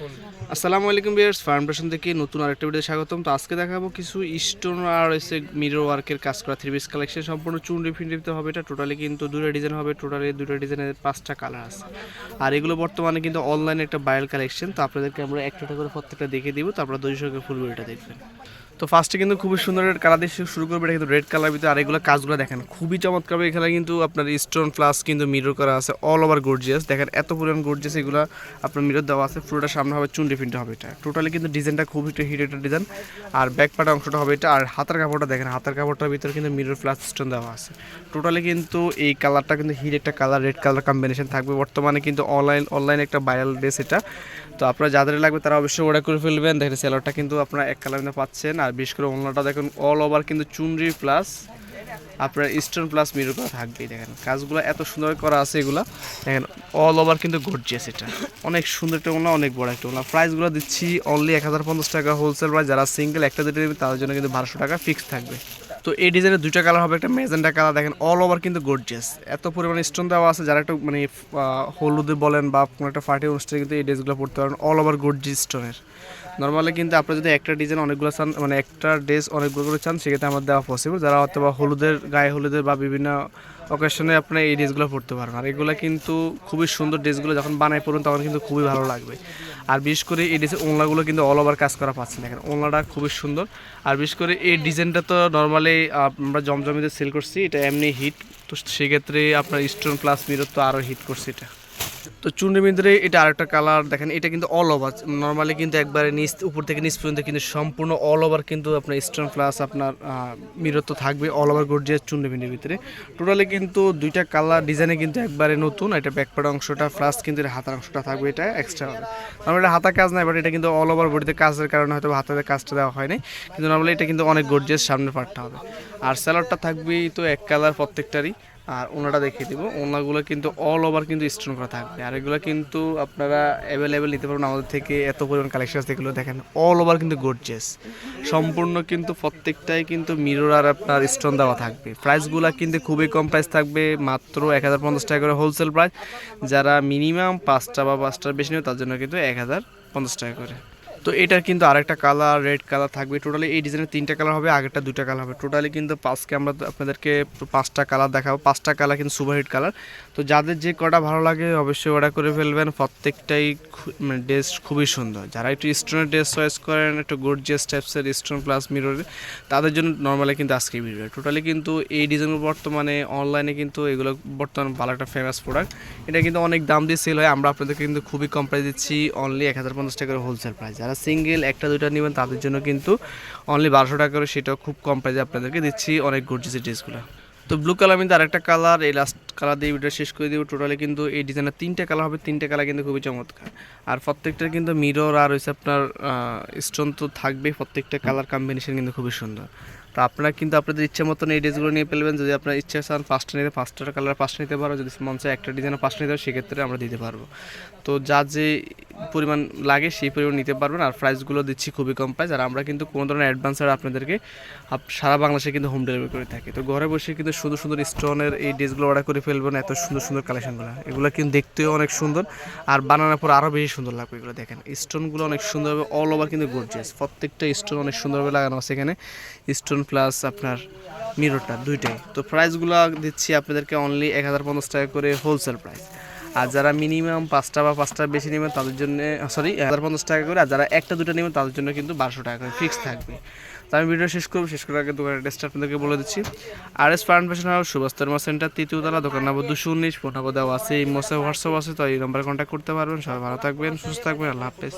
আসসালামু আলাইকুম বিয়ার্স ফার্মেশন থেকে নতুন আরেকটা ভিডিও স্বাগতম। তো আজকে দেখাবো কিছু স্টোন আর এসে মিরর ওয়ার্কের কাজ করা থ্রি পিস কালেকশন সম্পূর্ণ চুনরি ফিনরিতে হবে এটা। টোটালি কিন্তু দুটো ডিজাইন হবে। টোটালি দুটো ডিজাইনের পাঁচটা কালার আছে। আর এগুলো বর্তমানে কিন্তু অনলাইনে একটা বায়াল কালেকশন তো আপনাদেরকে আমরা একটা করে প্রত্যেকটা দেখে দিব। তারপর দুই সঙ্গে ফুল ভিডিওটা দেখবেন। তো ফার্স্টে কিন্তু খুবই সুন্দর কালার দিয়ে শুরু করবে, এটা কিন্তু রেড কালার ভিতরে আর এগুলো কাজগুলো দেখেন। খুবই চমৎকার এখানে কিন্তু আপনার স্টোন প্লাস কিন্তু মিরর করা আছে অল ওভার গর্জিয়াস দেখেন এত পরিমাণ গর্জিয়াস এগুলো আপনার মিরর দেওয়া আছে, পুরোটা সামনে হবে চুন প্রিন্ট হবে এটা। টোটালি কিন্তু ডিজাইনটা খুবই একটু হিট একটা ডিজাইন আর ব্যাক পার্ট অংশটা হবে এটা, আর হাতের কাপড়টা দেখেন, হাতের কাপড়টার ভিতরে কিন্তু মিরর প্লাস স্টোন দেওয়া আছে। টোটালি কিন্তু এই কালারটা কিন্তু হিট একটা কালার রেড কালার কম্বিনেশন থাকবে। বর্তমানে কিন্তু অনলাইন অনলাইন একটা ভাইরাল ড্রেস এটা। তো আপনারা যাদের লাগবে তারা অবশ্যই অর্ডার করে ফেলবেন। দেখেন সেলারটা কিন্তু আপনারা এক কালার পাচ্ছেন। আর বিশেষ করে অন্যটা দেখুন অল ওভার কিন্তু চুনরি প্লাস আপনার স্টোন প্লাস মিরর করা থাকবেই দেখেন। কাজগুলো এত সুন্দর করা আছে এগুলা। দেখেন অল ওভার কিন্তু গর্জিয়াস এটা। অনেক সুন্দর একটা ওনা অনেক বড় একটা ওনা প্রাইসগুলো দিচ্ছি অনলি এক হাজার পঞ্চাশ টাকা হোলসেল প্রাইস যারা সিঙ্গেল একটা দুটো নেবে, তাদের জন্য কিন্তু বারোশো টাকা ফিক্স থাকবে। তো এই ডিজাইনের দুইটা কালার হবে, একটা মেজেন্টা কালার দেখেন অল ওভার কিন্তু গর্জিয়াস এত পরিমাণে স্টোন দেওয়া আছে, যারা একটু মানে হলুদে বলেন বা কোনো একটা ফার্টি অনুষ্ঠানে কিন্তু এই ড্রেসগুলো পড়তে পারেন অল ওভার গর্জি স্টোনের নর্মালি কিন্তু আপনি যদি একটা ডিজাইন অনেকগুলো চান মানে একটা ড্রেস অনেকগুলো করে চান, সেক্ষেত্রে আমার দেওয়া পসিবল যারা অথবা হলুদের, গায়ে হলুদের বা বিভিন্ন অকেশনে আপনি এই ড্রেসগুলো পড়তে পারবেন। আর এগুলো কিন্তু খুবই সুন্দর ড্রেসগুলো যখন বানায় পড়ুন তখন কিন্তু খুবই ভালো লাগবে। আর বিশেষ করে এই ড্রেসের ওনলাগুলো কিন্তু অল ওভার কাজ করা পাচ্ছেন। দেখেন ওনলাটা খুবই সুন্দর। আর বিশেষ করে এই ডিজাইনটা তো নর্মালি আমরা জমজমিতে সেল করছি, এটা এমনি হিট তো সেক্ষেত্রে আপনার স্টোন প্লাস মিরর তো আরও হিট করছে এটা। তো চুনের ভিতরে এটা আরেকটা কালার দেখেন, এটা কিন্তু অল ওভার নর্মালি কিন্তু একবারে নিচ, উপর থেকে নিচ পর্যন্ত কিন্তু সম্পূর্ণ অল ওভার কিন্তু আপনার স্টোন প্লাস আপনার মিরর তো থাকবে অল ওভার গর্জিয়াস চুনের ভিন্ডের ভিতরে টোটালি কিন্তু দুইটা কালার ডিজাইনে কিন্তু একবারে নতুন, এটা ব্যাকপার্ট অংশটা প্লাস কিন্তু এর হাতার অংশটা থাকবে, এটা এক্সট্রা হবে। নর্মালি এটা হাতা কাজ নাই বাট এটা কিন্তু অল ওভার বডিতে কাজের কারণে হয়তো হাতাতে কাজটা দেওয়া হয়নি। কিন্তু নর্মালি এটা কিন্তু অনেক গর্জিয়াস সামনের পার্টটা হবে। আর স্যালাডটা থাকবেই তো এক কালার প্রত্যেকটারই। আর ওনাটা দেখিয়ে দিব। ওনাগুলো কিন্তু অল ওভার কিন্তু স্টোন করা থাকবে। আর এগুলো কিন্তু আপনারা অ্যাভেলেবেল নিতে পারবেন আমাদের থেকে এত পরিমাণ কালেকশন আছে, এগুলো দেখেন অল ওভার কিন্তু গর্জেস সম্পূর্ণ কিন্তু প্রত্যেকটাই কিন্তু মিরর আর আপনার স্টোন দেওয়া থাকবে। প্রাইসগুলো কিন্তু খুবই কম প্রাইস থাকবে, মাত্র এক হাজার পঞ্চাশ টাকা করে হোলসেল প্রাইস যারা মিনিমাম পাঁচটা বা পাঁচটার বেশি নেবে, তার জন্য কিন্তু এক হাজার পঞ্চাশ টাকা করে। তো এটার কিন্তু আরেকটা কালার রেড কালার থাকবে। টোটালি এই ডিজাইনের তিনটা কালার হবে, আগেরটা দুইটা কালার হবে। টোটালি কিন্তু পাঁচকে আমরা আপনাদেরকে পাঁচটা কালার দেখাবো। পাঁচটা কালার কিন্তু সুপার হিট কালার তো যাদের যে কটা ভালো লাগে অবশ্যই অর্ডার করে ফেলবেন। প্রত্যেকটাই মানে ড্রেস খুবই সুন্দর। যারা একটু স্টোনের ড্রেস চয়েস করেন, একটু গর্জিয়াস টাইপসের স্টোন প্লাস মিররের তাদের জন্য নর্মালি কিন্তু আজকে ভিডিও টোটালি কিন্তু এই ডিজাইনগুলো বর্তমানে অনলাইনে কিন্তু এগুলো বর্তমানে ভালো একটা ফেমাস প্রোডাক্ট এটা কিন্তু অনেক দাম দিয়ে সেল হয়। আমরা আপনাদেরকে কিন্তু খুবই কম প্রাইস দিচ্ছি। অনলি এক হাজার পঞ্চাশ টাকা হোলসেল প্রাইস যারা সিঙ্গেল একটা, দুইটা নেবেন, তাদের জন্য কিন্তু অনলি বারোশো টাকা করে সেটাও খুব কম প্রাইজে আপনাদেরকে দিচ্ছি অনেক গর্জিয়াস ড্রেসগুলো তো ব্লু কালার কিন্তু আরেকটা কালার এই লাস্ট কালার দিয়ে ভিডিও শেষ করে দিব। টোটালি কিন্তু এই ডিজাইনের তিনটে কালার হবে, তিনটে কালার কিন্তু খুবই চমৎকার। আর প্রত্যেকটার কিন্তু মিরর আর হচ্ছে আপনার স্টোন তো থাকবে প্রত্যেকটা কালার কম্বিনেশন কিন্তু খুবই সুন্দর। তো আপনারা কিন্তু আপনাদের ইচ্ছা মতন এই ড্রেসগুলো নিয়ে ফেলবেন। যদি আপনার ইচ্ছা চান পাঁচটা নিতে পাঁচটা কালার পাঁচটা নিতে পারো। যদি মন চায় একটা ডিজাইনের পাঁচটা নিতে পারো, সেক্ষেত্রে আমরা দিতে পারব। তো যা যে পরিমাণ লাগে, সেই পরিমাণ নিতে পারবেন। আর প্রাইসগুলো দিচ্ছি খুবই কম প্রাইস আর আমরা কিন্তু কোনো ধরনের অ্যাডভান্স আপনাদেরকে সারা বাংলাদেশে কিন্তু হোম ডেলিভারি করে থাকি। তো ঘরে বসে কিন্তু সুন্দর সুন্দর স্টোনের এই ড্রেসগুলো অর্ডার করে ফেলবেন, এত সুন্দর সুন্দর কালেকশনগুলো এগুলো কিন্তু দেখতেও অনেক সুন্দর, আর বানানোর পর আরও বেশি সুন্দর লাগবে এগুলো দেখেন। স্টোনগুলো অনেক সুন্দরভাবে অল ওভার কিন্তু গর্জিয়াস প্রত্যেকটা স্টোন অনেক সুন্দরভাবে লাগানো আছে এখানে। স্টোন প্লাস আপনার মিররটা দুইটাই। তো প্রাইসগুলো দিচ্ছি আপনাদেরকে অনলি এক হাজার পঞ্চাশ টাকা করে হোলসেল প্রাইস আর যারা মিনিমাম পাঁচটা বা পাঁচটা বেশি নেবেন তাদের জন্য সরি হাজার পঞ্চাশ টাকা করে, আর যারা একটা, দুটো নেবেন তাদের জন্য কিন্তু বারোশো টাকা করে ফিক্স থাকবে। তো আমি ভিডিও শেষ করব, শেষ করার আগে দোকানের অ্যাড্রেসটা আপনাদেরকে বলে দিচ্ছি। আর এস ফার্ন ফ্যাশন হাউস সুভাষতর্মা সেন্টার তৃতীয়তলা দোকান নম্বর দুশো উনিশ ফোন নম্বর দেওয়া আছে, এই মোসে হোয়াটসঅ্যাপ আছে, তো এই নম্বরে কন্ট্যাক্ট করতে পারবেন। সবাই ভালো থাকবেন, সুস্থ থাকবেন, আল্লাহ হাফেজ।